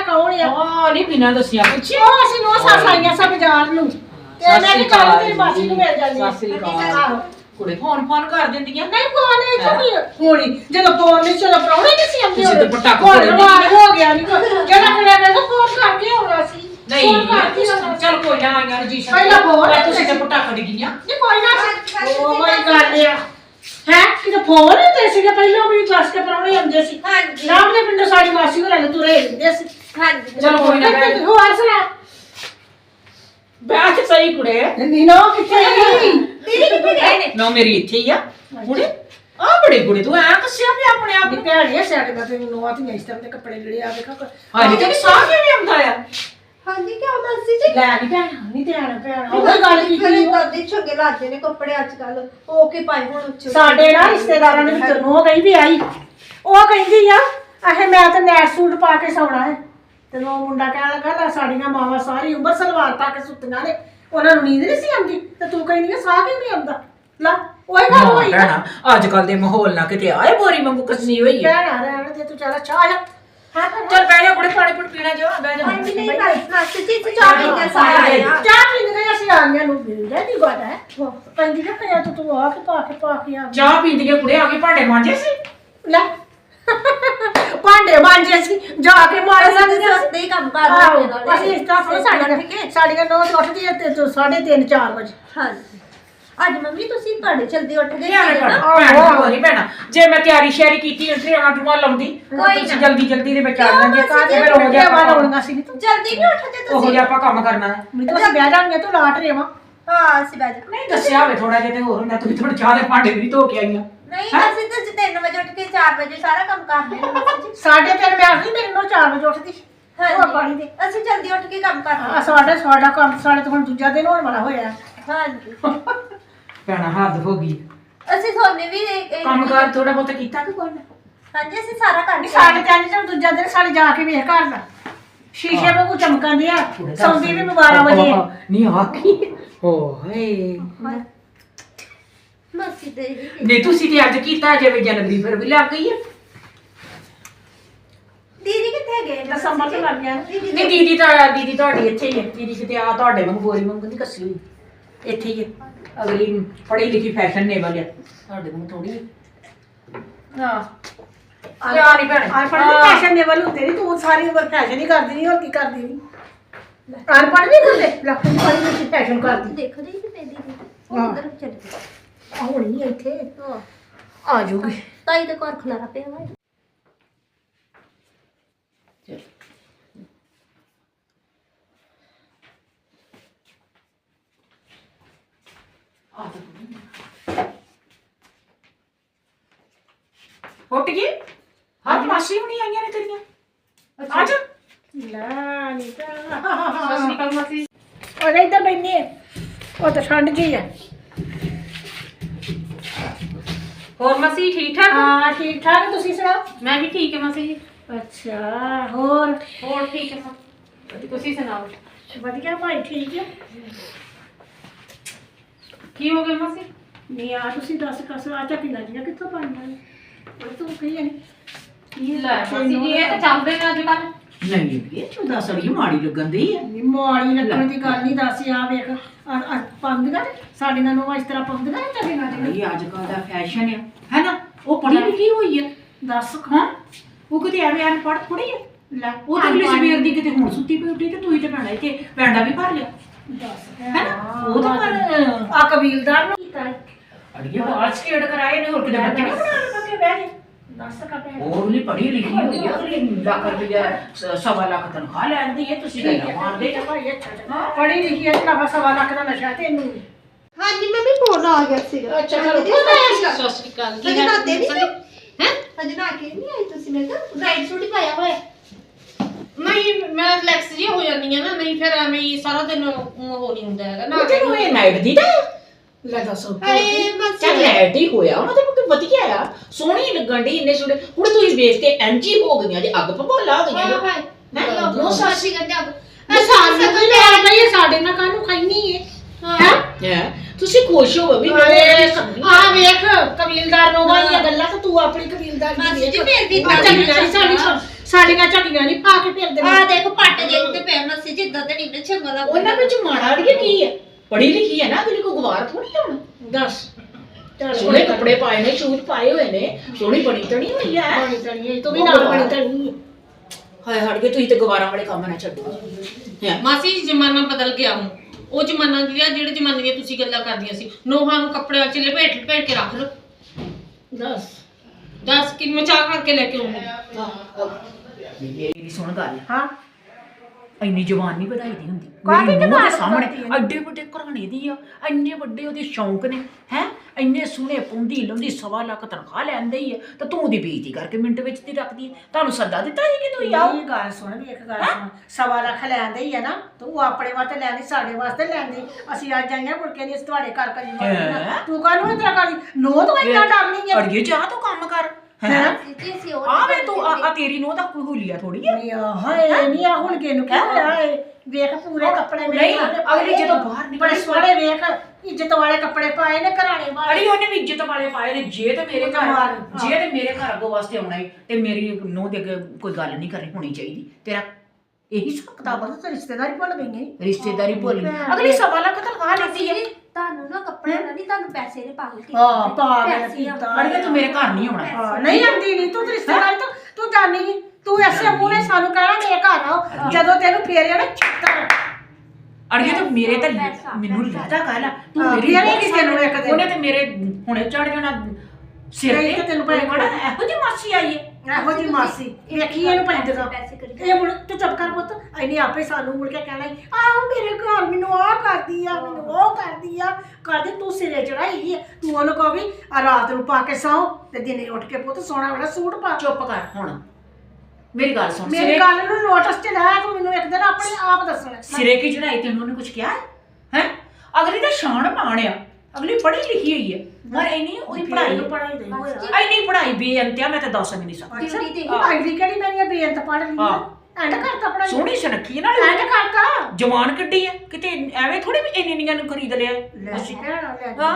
ਮੈਂ ਕੌਣ ਆ? ਆ ਨਹੀਂ ਬਿਨਾਂ ਦੱਸਿਆ। ਪੁੱਛੀ। ਉਹ ਅਸੀਂ ਨੋ ਸੱਸ ਆਈਆਂ ਸਭ ਜਾਣ ਨੂੰ। ਤੇ ਮੈਂ ਵੀ ਕੱਲ ਤੇਰੀ ਮਾਸੀ ਨੂੰ ਮਿਲ ਜਾਂਦੀ ਸਤਿ ਸ੍ਰੀ ਅਕਾਲ। ਆਹੋ। ਕੁੜੇ ਫੋਨ ਫੋਨ ਕਰ ਦਿੰਦੀਆਂ। ਨਹੀਂ ਕੋਣ ਹੈ ਚੁੱਪੀ ਹੋਣੀ ਜਦੋਂ ਫੋਨ ਨਹੀਂ ਚਲੋ ਪ੍ਰਾਹੁਣੇ ਨਹੀਂ ਸੀ ਆਉਂਦੇ ਤੁਸੀਂ ਤਾਂ ਪਟਾਕੇ ਹੁਣ ਫੋੜਨ ਰਿਵਾਜ ਦੀ ਹੋ ਗਿਆ ਨਹੀਂ ਜਿਹੜਾ ਕਿਹੜਾ ਕਹਿੰਦਾ ਫੋਨ ਕਰਕੇ ਆਉਣਾ ਸੀ। ਨਹੀਂ ਫੋਨ ਕਰਕੇ ਆਉਣਾ ਸੀ। ਚਲ ਕੋਈ ਨਾ ਆਈਆਂ ਰਜੀਸ਼ਾ ਪਹਿਲਾਂ ਫੋਨ ਪਰ ਤੁਸੀਂ ਤਾਂ ਪਟਾਕ ਡਿੱਗੀਆਂ ਨਹੀਂ ਕੋਈ ਨਾ। ਉਹ ਕੋਈ ਗੱਲ ਆ। ਹੈ? ਕਿ ਫੋਨ ਤੇ ਸੀਗੇ ਪਹਿਲਾਂ ਵੀ ਦੱਸ ਕੇ ਪ੍ਰਾਹੁਣੇ ਆਉਂਦੇ ਸੀ। ਹਾਂਜੀ। ਨਾਮ ਦੇ ਪਿੰਡੋਂ ਸਾਡੀ ਮਾਸੀ ਹੋਰਾਂ ਨੇ ਤੁਰੇ ਹੁੰਦੇ ਸੀ। ਹਾਂਜੀ। ਚਲੋ ਕੋਈ ਨਾ ਬਹਿ ਜਾਓ। ਹੋਰ ਸੁਣਾ ਬੈਠ ਸਹੀ ਕੁੜੇ। ਨਹੀਂ ਨਾ ਕਿੱਥੇ ਗਈ ਦੀਦੀ ਕਿੱਥੇ ਗਏ ਨੇ ਨਾ ਮੇਰੀ ਇੱਥੇ ਹੀ ਆ ਕੁੜੇ। ਆ ਬੜੇ ਕੁੜੇ ਤੂੰ ਐ ਕੱਸਿਆ ਵੀ ਆਪਣੇ ਆਪ ਆਪਣੀ ਨੂੰ? ਭੈਣ ਹੈ ਸਾਡੇ ਬਾਤੇ ਨੂੰ ਆਤੀ ਨਹੀਂ ਇਸ ਤਰ੍ਹਾਂ ਦੇ ਕੱਪੜੇ ਜਿਹੜੇ ਆ ਵੇਖੋ ਹਾਂ ਨਹੀਂ ਤੇ ਸਾਹ ਕਿਵੇਂ ਆਉਂਦਾ ਆ? ਹਾਂਜੀ ਕਿਉਂ ਮਾਸੀ ਜੀ? ਲੈ ਨਹੀਂ ਭੈਣ ਨਹੀਂ ਤੇ ਆਣਾ ਭੈਣ। ਉਹ ਗੱਲ ਕੀਤੀ ਖਰੇ ਉਹ। ਦਾਦੀ ਚੰਗੇ ਲੱਗਦੇ ਨੇ ਕੱਪੜੇ ਅੱਜ ਕੱਲ ਉਹ ਕੀ ਪਾਈ ਹੁਣ ਉੱਚੇ? ਸਾਡੇ ਨਾ ਰਿਸ਼ਤੇਦਾਰਾਂ ਦੇ ਵਿੱਚੋਂ ਨੂੰ ਗਈ ਵੀ ਆਈ। ਉਹ ਕਹਿੰਦੀ ਆ ਅਹੇ ਮੈਂ ਤਾਂ ਨੈਟ ਸੂਟ ਪਾ ਕੇ ਸੌਣਾ ਹੈ। ਤੇ ਉਹ ਮੁੰਡਾ ਕਹਿਣ ਲੱਗਾ ਲੈ ਸਾਡੀਆਂ ਮਾਵਾਂ ਸਾਰੀ ਉਮਰ ਸਲਵਾਰ ਪਾ ਕੇ ਸੁੱਤੀਆਂ ਨੇ ਉਹਨਾਂ ਨੂੰ ਨੀਂਦ ਨਹੀਂ ਸੀ ਆਉਂਦੀ ਤੇ ਤੂੰ ਕਹਿੰਦੀ ਆ ਸਾਹ ਕਿਉਂ ਨਹੀਂ ਆਉਂਦਾ? ਲੈ ਉਹੀ ਗੱਲ ਨਾ ਹੋਈ ਨਾ। ਭੈਣਾ ਅੱਜ ਕੱਲ ਦੇ ਮਾਹੌਲ ਨਾਲ ਕਿਤੇ ਆਏ ਬੋਰੀ ਵਾਂਗੂ ਕੱਸੀ ਹੋਈ ਆ। ਭੈਣਾ ਰਹਿਣ ਤੇ ਤੂੰ ਚੱਲ ਚਾਹ ਜਾ ਹਾਂ ਚੱਲ ਬਹਿ ਜਾ ਕੁੜੇ ਪਾਣੀ ਪੁਣੀ ਪੀਣਾ ਜਾ ਬਹਿ ਜਾ। ਹਾਂਜੀ ਨਹੀਂ ਮਾਸੀ ਜੀ। ਤੇ ਚਾਹ ਪੀ ਕੇ ਸਾਰਾ। ਆਇਆ ਚਾਹ ਪੀਣ ਗਏ ਅਸੀਂ ਆਈਆਂ ਨੂੰ ਮਿਲਦਾ ਦੀ ਗੱਲ ਹੈ? ਕਹਿੰਦੀ ਨਾ ਪਿਆ ਤੂੰ ਤੂੰ ਆ ਕੇ ਪਾ ਕੇ ਪਾ ਕੇ ਆ। ਗਈ। ਚਾਹ ਪੀਂਦੀਆਂ ਕੁੜੇ ਆ ਕੇ ਭਾਂਡੇ ਮਾਂਜੇ ਸੀ? ਲੈ। ਮਾਂਜੇ ਸੀ ਜਾ ਕੇ ਮਾਰੇ ਅਸੀਂ ਸਾਡੇ ਸਸਤੇ ਹੀ ਕੰਮ ਆਹੋ, ਕਰਦੇ ਨੇ ਅਸੀਂ ਇਸ ਤਰ੍ਹਾਂ ਥੋੜ੍ਹਾ ਸਾਡੀਆਂ ਸਾਡੀਆਂ ਨੌ ਉੱਠਦੀ ਹੈ ਤੇ ਤੂੰ ਸਾਢੇ ਤਿੰਨ 4 ਵਜੇ। ਹਾਂਜੀ। ਅੱਜ ਮੰਮੀ ਤੁਸੀਂ ਤੁਹਾਡੇ ਜਲਦੀ ਉੱਠ ਗਏ ਨਾ ਭੈਣ ਹੋਰ ਨਹੀਂ ਭੈਣਾ। ਜੇ ਮੈਂ ਤਿਆਰੀ ਸ਼ਿਆਰੀ ਕੀਤੀ ਉੱਥੇ ਆਟੂਆਂ ਲਾਉਂਦੀ ਕੋਈ ਤੁਸੀਂ ਨਾ। ਜਲਦੀ ਜਲਦੀ ਦੇ ਵਿੱਚ ਆ ਕਿਉਂ ਜਾਂਦੇ। ਮਾਸੀ ਜੀ? ਫਿਰ ਹੋ ਗਿਆ ਵਾਲਾ ਹੋਣਾ ਸੀ ਤੂੰ? ਜਲਦੀ ਨਹੀਂ ਉੱਠਦੇ ਉਹ ਤੁਸੀਂ ਜਿਹਾ ਆਪਾਂ ਕੰਮ ਕਰਨਾ। ਹੈ ਮੈਂ ਤਾਂ ਅਸੀਂ ਬਹਿ ਜਾਣਗੇ ਤੂੰ ਲਾਟ ਰੇਵਾ। ਹਾਂ ਅਸੀਂ ਬੈਠ ਨਹੀਂ ਦੱਸਿਆ ਹੋਵੇ ਥੋੜਾ ਜਿਹਾ ਤੇ ਹੋਰ ਹੁੰਦਾ ਤੁਸੀਂ ਥੋੜਾ ਚਾਹ ਦੇ ਭਾਂਡੇ ਵੀ ਧੋ ਕੇ ਆਈਆਂ ਨਹੀਂ ਹੈਂ? ਅਸੀਂ ਤਾਂ 3 ਵਜੇ ਉੱਠ ਕੇ 4 ਵਜੇ ਸਾਰਾ ਕੰਮ ਕਰਦੇ ਨੇ ਮਾਸੀ ਜੀ। ਸਾਢੇ ਤਿੰਨ ਮੈਂ ਆਖਦੀ ਮੇਰੇ ਨੂੰ 4 ਵਜੇ ਉੱਠਦੀ। ਉਹ ਪਾਣੀ ਦੇ। ਅਸੀਂ ਜਲਦੀ ਉੱਠ ਕੇ ਕੰਮ ਕਰਦੇ ਆ ਸਾਡਾ ਸਾਡਾ ਕੰਮ ਸਾਡੇ ਤੋਂ ਹੁਣ ਦੂਜਾ ਦਿਨ ਹੋਣ ਵਾਲਾ ਹੋਇਆ। ਹਾਂਜੀ। ਭੈਣਾ ਹੱਦ ਹੋ ਗਈ। ਅਸੀਂ ਸੋਨੇ ਵੀ ਇਹ- ਇਹ- ਕੰਮ ਕਾਰ ਥੋੜਾ ਬਹੁਤ ਕੀਤਾ ਕਿ ਕੋਈ ਨਾ? ਹਾਂਜੀ ਅਸੀਂ ਸਾਰਾ ਕਰ ਨਹੀਂ ਸਾਡੇ ਤਿੰਨ ਤੋਂ ਦੂਜਾ ਦਿਨ ਸਾਡੇ ਜਾ ਕੇ ਵੇਖ ਘਰ ਦਾ। ਸ਼ੀਸ਼ੇ ਵਾਂਗੂ ਚਮਕਣ ਆ ਸੌਂਦੀ ਵੀ 12 ਵਜੇ। ਨਹੀਂ ਆਖੀ। ਓਏ ਮਾਸੀ ਦੇ ਤੁਸੀਂ ਤੇ ਅੱਜ ਕੀਤਾ ਜਿਵੇਂ ਜਨਵਰੀ ਫਰਵਰੀ ਲੱਗ ਗਈ ਹੈ ਦੀਦੀ ਕਿੱਥੇ ਗਏ ਨੇ ਦਸੰਬਰ ਤੋਂ ਲੱਗ ਗਿਆ ਨਾ। ਦੀਦੀ ਨਹੀਂ ਦੀਦੀ ਤਾਂ ਦੀਦੀ ਤੁਹਾਡੀ ਇੱਥੇ ਹੀ ਹੈ ਦੀਦੀ ਕਿਤੇ ਆ ਤੁਹਾਡੇ ਵਾਂਗੂ ਬੋਰੀ ਵਾਂਗੂ ਨਹੀਂ ਕੱਸੀ ਹੋਈ। ਇੱਥੇ ਹੀ ਹੈ ਅਗਲੀ ਪੜ੍ਹੀ ਲਿਖੀ ਫੈਸ਼ਨ ਨੇ ਵਾਲੀ ਤੁਹਾਡੇ ਵਾਂਗੂ ਥੋੜੀ ਹਾਂ। ਯਾਰ ਨਹੀਂ ਭੈਣੇ। ਅਨਪੜ੍ਹ ਵੀ ਫੈਸ਼ਨ ਦੇ ਵੱਲ ਹੁੰਦੇ ਨਹੀਂ ਤੂੰ ਸਾਰੀ ਉਮਰ ਫੈਸ਼ਨ ਹੀ ਕਰਦੀ ਨਹੀਂ ਹੋਰ ਕੀ ਕਰਦੀ ਨਹੀਂ ਅਨਪੜ੍ਹ ਨਹੀਂ ਹੁੰਦੇ? ਲੱਖਾਂ ਦੀ ਪੜ੍ਹੀ ਲਿਖੀ ਫੈਸ਼ਨ ਕਰਦੀ। ਦੇਖੋ ਜੀ ਕਿਤੇ ਦੀਦੀ ਉਹ ਹਾਂ। ਉਧਰ ਚੱਲ ਗਈ। ਆ ਹੋਣੀ ਹੈ ਇੱਥੇ। ਹਾਂ। ਆ ਜਾਊਗੀ। ਤਾਈ ਦੇ ਘਰ ਖਲਾਰਾ ਪਿਆ ਵਾ। ਗਈ? ਮਾਸੀ ਹੁਣੀ ਆਈਆਂ ਨੇ ਤੇਰੀਆਂ। ਆ ਜਾ। ਲੈ ਨਹੀਂ ਤਾਂ ਸਤਿ ਸ਼੍ਰੀ ਅਕਾਲ ਮਾਸੀ। ਉਹ ਇੱਧਰ ਬੈਠੀ ਹੈ ਉਹ ਤਾਂ ਠੰਡ ਜੀ ਹੈ ਹੋਰ ਮਸੀ ਠੀਕ ਠਾਕ? ਹਾਂ ਠੀਕ ਠਾਕ। ਤੁਸੀਂ ਸੁਣਾਓ? ਮੈਂ ਵੀ ਠੀਕ ਹਾਂ ਮਸੀ ਜੀ। ਅੱਛਾ ਹੋਰ? ਹੋਰ ਠੀਕ ਹੈ। ਮਾਂ ਤੁਸੀਂ ਸੁਣਾਓ? ਵਧੀਆ ਭਾਈ ਠੀਕ ਹੈ? ਕੀ ਹੋ ਗਿਆ ਮਸੀ? ਨਹੀਂ ਆ ਤੁਸੀਂ ਦੱਸ ਕਸ ਆ ਚੱਕੀਆਂ ਜੀਆਂ ਕਿੱਥੋਂ ਪਾਈਆਂ ਨੇ ਉਹ ਤੂੰ ਕਹੀ ਨਹੀਂ ਕੀ ਲੈ ਮਸੀ ਜੀ ਇਹ ਤਾਂ ਚੱਲਦੇ ਨੇ ਅੱਜ ਕੱਲ ਨਹੀਂ ਇਹ ਚੁਦਾ ਸੜੀ ਮਾੜੀ ਲੱਗਣ ਦੀ ਹੈ ਨੀ ਮਾੜੀ ਲੱਗਣ ਦੀ ਗੱਲ ਨਹੀਂ ਦੱਸ ਆ ਵੇਖ ਆ- ਆ ਪਾਉਂਦੀਆਂ ਨੇ ਸਾਡੀਆਂ ਨੂੰ ਇਸ ਤਰ੍ਹਾਂ ਪਾਉਂਦੀਆਂ ਨੇ ਚੱਕੀਆਂ ਜੀਆਂ ਇਹ ਅੱਜ ਕੱਲ ਦਾ ਫੈਸ਼ਨ ਹੈ ਹੈ ਨਾ? ਉਹ ਪੜ੍ਹੀ ਲਿਖੀ ਹੋਈ ਹੈ ਦੱਸ। ਹਾਂ? ਉਹ ਕਿਤੇ ਐਵੇਂ ਅਨਪੜ੍ਹ ਥੋੜੀ ਹੈ ਲੈ ਉਹ ਤਾਂ ਅਗਲੀ ਸਵੇਰ ਦੀ ਕਿਤੇ ਹੁਣ ਸੁੱਤੀ ਪਈ ਉੱਠੀ ਤੇ ਤੂੰ ਹੀ ਤੇ ਭੈਣਾ ਇੱਥੇ ਪੈਂਡਾ ਵੀ ਭਰ ਲਿਆ। ਦੱਸ ਹੈ ਨਾ? ਉਹ ਤਾਂ ਪਰ ਆ ਕਬੀਲਦਾਰ ਨੂੰ ਕੀਤਾ। ਅੜੀਏ ਬਾਲ ਸਕੇਟ ਕਰਾਏ ਨੇ ਹੋਰ ਕਿਤੇ ਬੱਚੇ ਨਹੀਂ ਬਣਾਉਣ ਲੱਗੇ ਬਹਿ ਗਏ ਦੱਸ ਕਾ ਭੈਣ ਉਹ ਅਗਲੀ ਪੜ੍ਹੀ ਲਿਖੀ ਹੋਈ ਹੈ ਅਗਲੀ ਲੱਖ ਰੁਪਇਆ ਸ- ਸਵਾ ਲੱਖ ਤਨਖਾਹ ਲੈਂਦੀ ਹੈ ਤੁਸੀਂ ਗੱਲਾਂ ਮਾਰਦੇ ਤੇ ਭਾਈ ਅੱਛਾ ਅੱਛਾ ਪੜੀ ਲਿਖੀ ਹੈ ਤਾਂ ਸਵਾ ਲੱਖ ਦਾ ਨਸ਼ਾ ਤੈਨੂੰ ਵੀ। ਹਾਂਜੀ ਮੰਮੀ ਫੋਨ ਆ ਗਿਆ ਸੀਗਾ। ਅੱਛਾ, ਚਲੋ। ਹਾਂਜੀ, ਸਤਿ ਸ਼੍ਰੀ ਅਕਾਲ। ਸਤਿ ਸ਼੍ਰੀ ਅਕਾਲ ਹਜੇ। ਨਾਤੇ ਨਹੀਂ ਹੈ? ਹਜੇ ਨਾ ਕੇ ਨਹੀਂ ਆਈ ਤੁਸੀਂ? ਮੈਂ ਕਿਹਾ ਨਾਈਟ ਸੂਟ ਹੀ ਪਾਇਆ ਹੋਇਆ। ਨਹੀਂ ਮੈਂ ਰਿਲੈਕਸ ਜੀ ਹੋ ਜਾਂਦੀ ਆ ਨਾ ਨਹੀਂ ਫਿਰ ਐਵੇਂ ਹੀ ਸਾਰਾ ਦਿਨ ਉਹ ਨਹੀਂ ਹੁੰਦਾ ਹੈਗਾ ਨਾ ਉਹ ਤੈਨੂੰ ਇਹ ਨਾਈਟ ਦੀ ਤਾਂ ਲੈ ਦੱਸੋ। ਅਰੇ ਮਾਸੀ ਚੱਲ ਲੈਟ ਹੀ ਹੋਇਆ ਉਹਨਾਂ ਤੇ ਵਧੀਆ ਆ ਸੋਹਣੀ ਲੱਗਣ ਦੀ ਇੰਨੇ ਸੋਹਣੇ ਹੁਣ ਤੂੰ ਵੇਖ ਕੇ ਐਂਜੀ ਹੋ ਗਈਆਂ ਜੇ ਅੱਗ ਭਗੋਲਾ ਹੋ ਗਈਆਂ ਹਾਂ ਨੇ। ਹਾਂ ਨਹੀਂ, ਬਹੁਤ ਸਾਸ਼ੀ ਕਰਦੇ ਆ ਮੈਂ ਸਾਨੂੰ ਕੋਈ ਲੈ ਗਈ ਸਾਡੇ ਨਾਲ ਕਾਹਨੂੰ ਖਾਈਨੀ ਹੈ। ਹਾਂ? ਹੈਂ? ਤੁਸੀਂ ਖੁਸ਼ ਹੋ ਵੀ ਮੈਂ ਵੇਖ ਆ ਵੇਖ ਕਬੀਲਦਾਰ ਨੂੰ ਵਾਲੀਆਂ ਗੱਲਾਂ ਤਾਂ ਤੂੰ ਆਪਣੀ ਕਬੀਲਦਾਰ ਦੀ ਮਾਸੀ ਜੀ ਵੇਖ ਫੇਰ ਵੀ ਆ ਚੰਗੀ ਸਾਡੀ ਸਾਡੀਆਂ ਝੱਗੀਆਂ ਨਹੀਂ ਪਾ ਕੇ ਫਿਰਦੇ ਆ ਦੇਖੋ ਪੱਟ ਦੇਖਦੇ ਪਏ ਮਸੀ ਜਿੱਦਾਂ ਤੇ ਨਹੀਂ ਚੰਗਾ ਲੱਗਦਾ ਉਹਨਾਂ ਵਿੱਚ ਮਾੜਾ ਅੜੀਏ ਕੀ ਹੈ? ਪੜ੍ਹੀ ਲਿਖੀ ਹੈ ਨਾ ਅਗਲੀ ਕੋ ਗਵਾਰ ਥੋੜੀ ਹੁਣ? ਦੱਸ। ਚੱਲ ਸੋਹਣੇ ਕੱਪੜੇ ਪਾਏ ਨੇ ਸ਼ੂਜ਼ ਪਾਏ ਹੋਏ ਨੇ। ਸੋਹਣੀ ਬਣੀ ਤਣੀ ਹੋਈ ਹੈ ਬਣੀ ਤਣੀ ਤੂੰ ਵੀ ਨਾਲ ਬਣੀ। ਤਣੀ ਹਾਏ ਹੜ ਗਏ ਤੁਸੀਂ ਤੇ ਗਵਾਰਾਂ ਵਾਲੇ ਕੰਮ ਨਾ ਛੱਡੋ। ਹੈ? ਮਾਸੀ ਜ਼ਮਾਨਾ ਬਦਲ ਗਿਆ ਹੁਣ। ਉਹ ਜ਼ਮਾਨਾ ਗਿਆ ਜਿਹੜੇ ਜ਼ਮਾਨੇ ਦੀਆਂ ਤੁਸੀਂ ਗੱਲਾਂ ਕਰਦੀਆਂ ਸੀ। ਨੋਹਾਂ ਨੂੰ ਕੱਪੜਿਆਂ 'ਚ ਲਪੇਟ ਲਪੇਟ ਕੇ ਰੱਖ ਲਓ। ਦੱਸ। ਦੱਸ ਕਿ ਮੈਂ ਚਾਹ ਕਰਕੇ ਲੈ ਕੇ ਆਉਂਗੀ। ਮੇਰੀ ਸੁਣ ਗੱਲ। ਹਾਂ। ਇੰਨੀ ਜਵਾਨ ਨਹੀਂ ਵਧਾਈ ਦੀ ਹੁੰਦੀ। ਕਾਹਦੀ ਮੇਰੀ ਨੂੰਹ ਦੇ ਜਵਾਨ ਸਾਹਮਣੇ ਵਧਾਈ ਐਡੇ ਵੱਡੇ ਘਰਾਣੇ ਦੀ ਆ। ਇੰਨੇ ਵੱਡੇ ਉਹਦੇ ਸ਼ੌਂਕ ਨੇ। ਹੈ? ਇੰਨੇ ਸੋਹਣੇ ਪੁੰਦੀ ਲੰਦੀ ਸਵਾ ਲੱਖ ਤਨਖਾਹ ਲੈਂਦੇ ਹੀ ਆ ਤਾਂ ਤੂੰ ਉਹਦੀ ਬੇਇੱਜ਼ਤੀ ਕਰਕੇ ਮਿੰਟ ਵਿੱਚ ਦੀ ਰੱਖਦੀ ਹੈ ਤੁਹਾਨੂੰ ਸੱਦਾ ਦਿੱਤਾ ਸੀ ਕਿ ਤੂੰ ਆਓ? ਇਹ ਗੱਲ ਸੁਣ ਵੀ ਇੱਕ ਗੱਲ ਸੁਣ ਸਵਾ ਲੱਖ ਲੈਂਦੇ ਹੀ ਆ ਨਾ ਤੂੰ ਆਪਣੇ ਵਾਸਤੇ ਲੈਂਦੀ ਸਾਡੇ ਵਾਸਤੇ ਲੈਂਦੀ ਅਸੀਂ ਅੱਜ ਆਈਆਂ ਮੁੜ ਕੇ ਨਹੀਂ ਅਸੀਂ ਤੁਹਾਡੇ ਘਰ ਕਰੀ ਹੈਂ? ਤੂੰ ਕਾਹਨੂੰ ਕਰਦੀ? ਨੋ ਤੋਂ ਇੰਨਾ ਡਰਨੀ ਹੈ ਅੜੀਏ ਜਾ ਤੂੰ ਕੰਮ ਕਰ। ਹੈ? ਉਹ ਆ ਵੇ ਤੂੰ ਆ ਆ ਤੇਰੀ ਨੂੰਹ ਦਾ ਕੋਈ ਹੁਲੀਆ ਥੋੜੀ ਹੈ ਨਹੀਂ ਆ, ਹਾਏ ਨਹੀਂ ਆ ਹੁਣ ਕੇ ਨੂੰ ਕੀ ਹੋਇਆ ਏ ਵੇਖ ਪੂਰੇ ਕੱਪੜੇ ਮੇਰੇ ਨਹੀਂ, ਨਾਲ ਦੇ ਅਗਲੀ ਪਾਏ। ਜਦੋਂ ਬਾਹਰ ਨਿਕਲੀ ਬੜੇ ਸੋਹਣੇ ਵੇਖ। ਇੱਜ਼ਤ ਵਾਲੇ ਕੱਪੜੇ ਪਾਏ ਨੇ ਘਰਾਣੇ ਵਾਲੇ। ਅੜੀ ਉਹਨੇ ਵੀ ਇੱਜ਼ਤ ਵਾਲੇ ਪਾਏ ਨੇ ਜੇ ਤੇ ਮੇਰੇ ਘਰ ਜੇ ਤੇ ਮੇਰੇ ਘਰ ਅੱਗੋਂ ਵਾਸਤੇ ਆਉਣਾ ਈ ਤੇ ਮੇਰੀ ਨੂੰਹ ਦੇ ਅੱਗੇ ਕੋਈ ਗੱਲ ਨਹੀਂ ਕਰਨੀ ਹੋਣੀ ਚਾਹੀਦੀ। ਤੇਰਾ ਇਹੀ ਹਿਸਾਬ ਕਿਤਾਬ ਆ। ਤਾਂ ਬਸ ਰਿਸ਼ਤੇਦਾਰੀ ਭੁੱਲ ਗਈ ਨੇ ਰਿਸ਼ਤੇਦਾਰੀ ਭੁੱਲ ਗਈ। ਭੈਣ ਅਗਲੀ ਸਵਾ ਲੱਖ ਤਨਖਾਹ ਲੈਂਦੀ ਹੈ ਤੁਹਾਨੂੰ ਨਾ ਕੱਪੜਿਆਂ ਨਾਲ ਨਹੀਂ ਤੁਹਾਨੂੰ ਪੈਸੇ ਨੇ ਪਾਗਲ ਕੀਤਾ ਹਾਂ ਪਾਗਲ ਪੈਸੇ ਕੀਤਾ ਅੜੀਏ ਤੂੰ ਮੇਰੇ ਘਰ ਨਹੀਂ ਆਉਣਾ। ਹਾਂ, ਨਹੀਂ ਆਂਦੀ ਨਹੀਂ ਤੂੰ ਤੇ ਰਿਸ਼ਤੇਦਾਰੀ ਤੋਂ ਤੂੰ ਜਾਣੀ ਨਹੀਂ ਤੂੰ ਐਸੇ ਮੂੰਹ ਨੇ ਸਾਨੂੰ ਕਹਿਣਾ ਮੇਰੇ ਘਰ ਆਓ। ਜਦੋਂ ਤੈਨੂੰ ਫੇਰਿਆ ਨਾ ਛੱਤਰ ਅੜੀਏ ਤੂੰ ਮੇਰੇ ਤਾਂ ਮੈਨੂੰ ਲੱਗਦਾ ਕਹਿ ਲੈ ਤੂੰ ਹਾਂ, ਮੇਰੀ ਬਹੁਤ ਕਿਸੇ ਨੂੰ ਇੱਕ ਦਿਨ। ਉਹਨੇ ਤੇ ਮੇਰੇ ਹੁਣੇ ਚੜ ਜਾਣਾ ਸਿਰ ਤੇ। ਤੇ ਤੈਨੂੰ ਉਹਨੇ ਕਹਿਣਾ, ਇਹੋ ਜਿਹੀ ਮਾਸੀ ਆਈ ਹੈ ਇਹੋ ਜੀ ਮਾਸੀ। ਵੇਖੀ ਇਹਨੂੰ ਪੰਜਦਾ ਪੈਸੇ ਕਰੀ ਇਹ ਮੁੜ ਤੂੰ ਚੁੱਪ ਕਰ ਪੁੱਤ। ਐਨੀ ਆਪੇ ਸਾਨੂੰ ਮੁੜ ਕੇ ਕਹਿਣਾ ਈ, ਆਹੋ ਮੇਰੇ ਘਰ ਮੈਨੂੰ ਆਹ ਕਰਦੀ ਆ ਮੈਨੂੰ ਉਹ ਕਰਦੀ ਆ। ਕਰਦੀ ਤੂੰ ਸਿਰੇ ਚੜਾਈ ਹੈ ਤੂੰ ਉਹਨੂੰ ਕਹੋ ਵੀ ਆ ਰਾਤ ਨੂੰ ਪਾ ਕੇ ਸੌ ਤੇ ਦਿਨੇ ਉੱਠ ਕੇ ਪੁੱਤ ਸੋਹਣਾ ਬੜਾ ਸੂਟ ਪਾ। ਚੁੱਪ ਕਰ ਹੁਣ। ਮੇਰੀ ਗੱਲ ਸੁਣ ਮੇਰੀ ਸਿਰੇ ਗੱਲ ਨੂੰ ਨੋਟਿਸ ਚ ਲੈ ਤੂੰ ਮੈਨੂੰ ਇੱਕ ਦਿਨ ਆਪਣੇ ਆਪ ਦੱਸਣਾ ਸਿਰੇ ਕੀ ਚੜਾਈ ਤੈਨੂੰ ਉਹਨੇ ਕੁਝ ਕਿਹਾ? ਹੈ? ਅਗਲੀ ਦਾ ਸ਼ਾਨ ਮਾਣ ਆ। ਅਗਲੀ ਪੜ੍ਹੀ ਲਿਖੀ ਹੋਈ ਹੈ ਪਰ ਇੰਨੀ ਉਹਦੀ ਪੜ੍ਹਾਈ ਨੂੰ ਪੜਾਈ ਦੇ ਹੋਇਆ ਇੰਨੀ ਪੜ੍ਹਾਈ ਬੇਅੰਤਿਆ ਮੈਂ ਤਾਂ ਦੱਸ ਵੀ ਨਹੀਂ ਸਕਦੀ। ਅੱਛਾ ਡਿਊਟੀ ਤੇ ਹਾਂ। ਆਈਡੀ ਕਿਹੜੀ ਮੇਰੀ ਬੇਅੰਤ ਪੜ ਲਈ ਹਾਂ। ਐਂਡ ਕਰਤਾ ਪੜਾਈ ਸੋਹਣੀ ਸੁਨੱਖੀ ਹੈ ਨਾਲੇ ਐਂਡ ਕਰਤਾ। ਜਵਾਨ ਕੱਢੀ ਹੈ ਕਿਤੇ ਐਵੇਂ ਥੋੜੀ ਵੀ ਇੰਨੀ ਇੰਨੀਆਂ ਨੂੰ ਖਰੀਦ ਲਿਆ। ਲੈ ਅਸੀਂ ਭੈਣਾ ਲੈ ਹਾਂ।